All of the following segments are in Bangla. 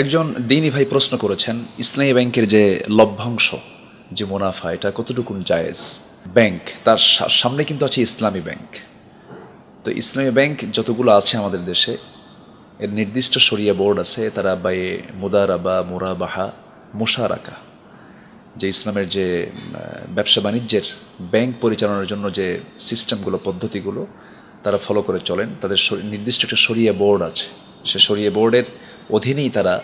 একজন দিনী ভাই প্রশ্ন করেছেন, ইসলামী ব্যাংকের যে লভ্যাংশ, যে মুনাফা, এটা কতটুকুন জায়েজ? ব্যাংক, তার সামনে কিন্তু আছে ইসলামী ব্যাংক। তো ইসলামী ব্যাংক যতগুলো আছে আমাদের দেশে, এর নির্দিষ্ট সরিয়া বোর্ড আছে, তারা বাই মুদারাবা, মুরাবাহা, মুশারাকা। যে ইসলামের যে ব্যবসা বাণিজ্যের ব্যাংক পরিচালনার জন্য যে সিস্টেমগুলো, পদ্ধতিগুলো, তারা ফলো করে চলেন। তাদের নির্দিষ্ট একটা সরিয়া বোর্ড আছে। সে শরিয়া বোর্ডের অধীনেই তারা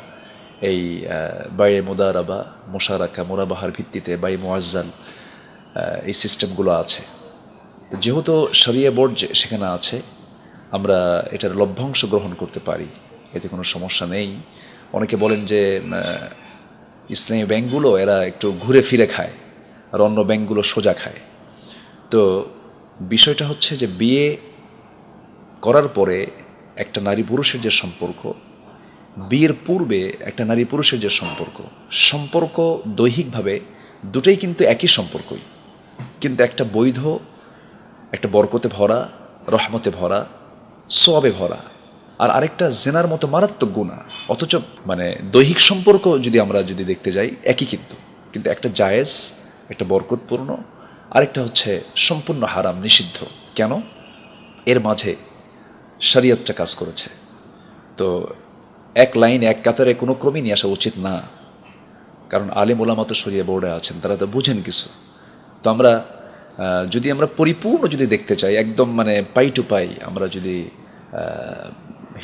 এই বাই মুদারাবা, মুশারাকা, মুরাবাহার ভিত্তিতে বাই মোয়াজ্জাল এই সিস্টেমগুলো আছে। যেহেতু শরিয়া বোর্ড সেখানে আছে, আমরা এটার লভ্যাংশ গ্রহণ করতে পারি। এতে কোনো সমস্যা নেই। অনেকে বলেন যে ইসলামী ব্যাংকগুলো এরা একটু ঘুরে ফিরে খায় আর অন্য ব্যাংকগুলো সোজা খায়। তো বিষয়টা হচ্ছে যে, বিয়ে করার পরে একটা নারী পুরুষের যে সম্পর্ক বিয়ের পূর্বে একটা নারী পুরুষের যে সম্পর্ক সম্পর্ক দৈহিকভাবে দুটোই কিন্তু একই সম্পর্কই। কিন্তু একটা বৈধ, একটা বরকতে ভরা, রহমতে ভরা, সোয়াবে ভরা। আর আরেকটা জেনার মতো মারাত্মক গুণা, অথচ মানে দৈহিক সম্পর্ক যদি আমরা যদি দেখতে যাই, একই কিন্তু। কিন্তু একটা জায়েজ, একটা বরকতপূর্ণ, আরেকটা হচ্ছে সম্পূর্ণ হারাম, নিষিদ্ধ। কেন? এর মাঝে শরীয়তটা কাজ করেছে। তো এক লাইন, এক কাতারে কোনো ক্রমই নিয়ে আসা উচিত না। কারণ আলিম ওলামা তো সরিয়ে বোর্ডে আছেন, তারা তো বুঝেন কিছু। তো আমরা যদি আমরা পরিপূর্ণ যদি দেখতে চাই, একদম মানে পাই টু পাই আমরা যদি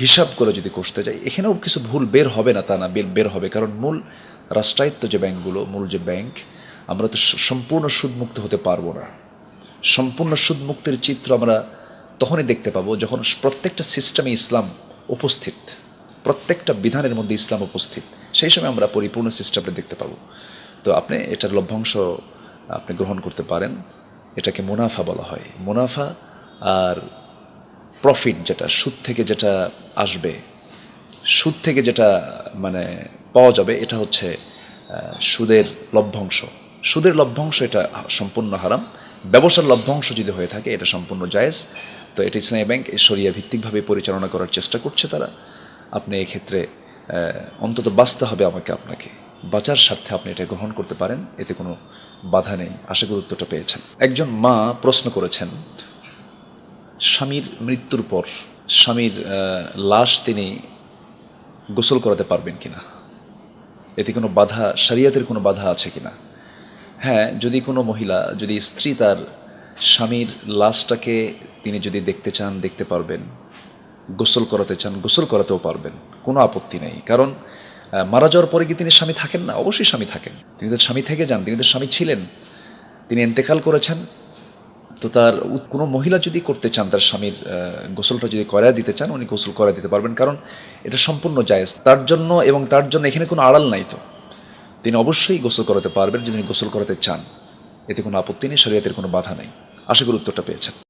হিসাব করে যদি করতে চাই, এখানেও কিছু ভুল বের হবে না তা না, বের বের হবে। কারণ মূল রাষ্ট্রায়ত্ত যে ব্যাংকগুলো, মূল যে ব্যাংক, আমরা তো সম্পূর্ণ সুদমুক্ত হতে পারব না। সম্পূর্ণ সুদমুক্তির চিত্র আমরা তখনই দেখতে পাবো যখন প্রত্যেকটা সিস্টেমে ইসলাম উপস্থিত। প্রত্যেকটা বিধানের মধ্যে ইসলাম উপস্থিত। সেই সময় আমরা পরিপূর্ণ সিস্টেমটা দেখতে পাবো। তো আপনি এটার লভ্যাংশ আপনি গ্রহণ করতে পারেন। এটাকে মুনাফা বলা হয়। মুনাফা আর প্রফিট যেটা, সুদ থেকে যেটা আসবে, সুদ থেকে যেটা মানে পাওয়া যাবে, এটা হচ্ছে সুদের লভ্যাংশ। সুদের লভ্যাংশ এটা সম্পূর্ণ হারাম। ব্যবসার লভ্যাংশ যদি হয়ে থাকে, এটা সম্পূর্ণ জায়েজ। তো এটা ইসলামী ব্যাংক সরিয়া ভিত্তিকভাবে পরিচালনা করার চেষ্টা করছে তারা। আপনি এক্ষেত্রে অন্তত বাঁচতে হবে আমাকে, আপনাকে। বাঁচার স্বার্থে আপনি এটা গ্রহণ করতে পারেন, এতে কোনো বাধা নেই। আশা গুরুত্বটা পেয়েছেন। একজন মা প্রশ্ন করেছেন, স্বামীর মৃত্যুর পর স্বামীর লাশ তিনি গোসল করাতে পারবেন কিনা? এতে কোনো বাধা, শরিয়াতের কোনো বাধা আছে কিনা? হ্যাঁ যদি কোনো মহিলা, যদি স্ত্রী তার স্বামীর লাশটাকে তিনি যদি দেখতে চান, দেখতে পারবেন। গোসল করাতে চান, গোসল করাতেও পারবেন, কোনো আপত্তি নেই। কারণ মারা যাওয়ার পরে কি তিনি স্বামী থাকেন না? অবশ্যই স্বামী থাকেন। তিনি তো স্বামী থেকে যান, তিনি তো স্বামী ছিলেন। তিনি এন্তেকাল করেছেন। তো তার কোনো মহিলা যদি করতে চান, তার স্বামীর গোসলটা যদি করায় দিতে চান, উনি গোসল করায় দিতে পারবেন। কারণ, এটা সম্পূর্ণ জায়েজ। তার জন্য এবং তার জন্য এখানে কোনো আড়াল নাই তো। তিনি অবশ্যই গোসল করাতে পারবেন যদি গোসল করাতে চান। এতে কোনো আপত্তি নেই, শরীয়তের কোনো বাধা নেই। আশা করি উত্তরটা পেয়েছেন।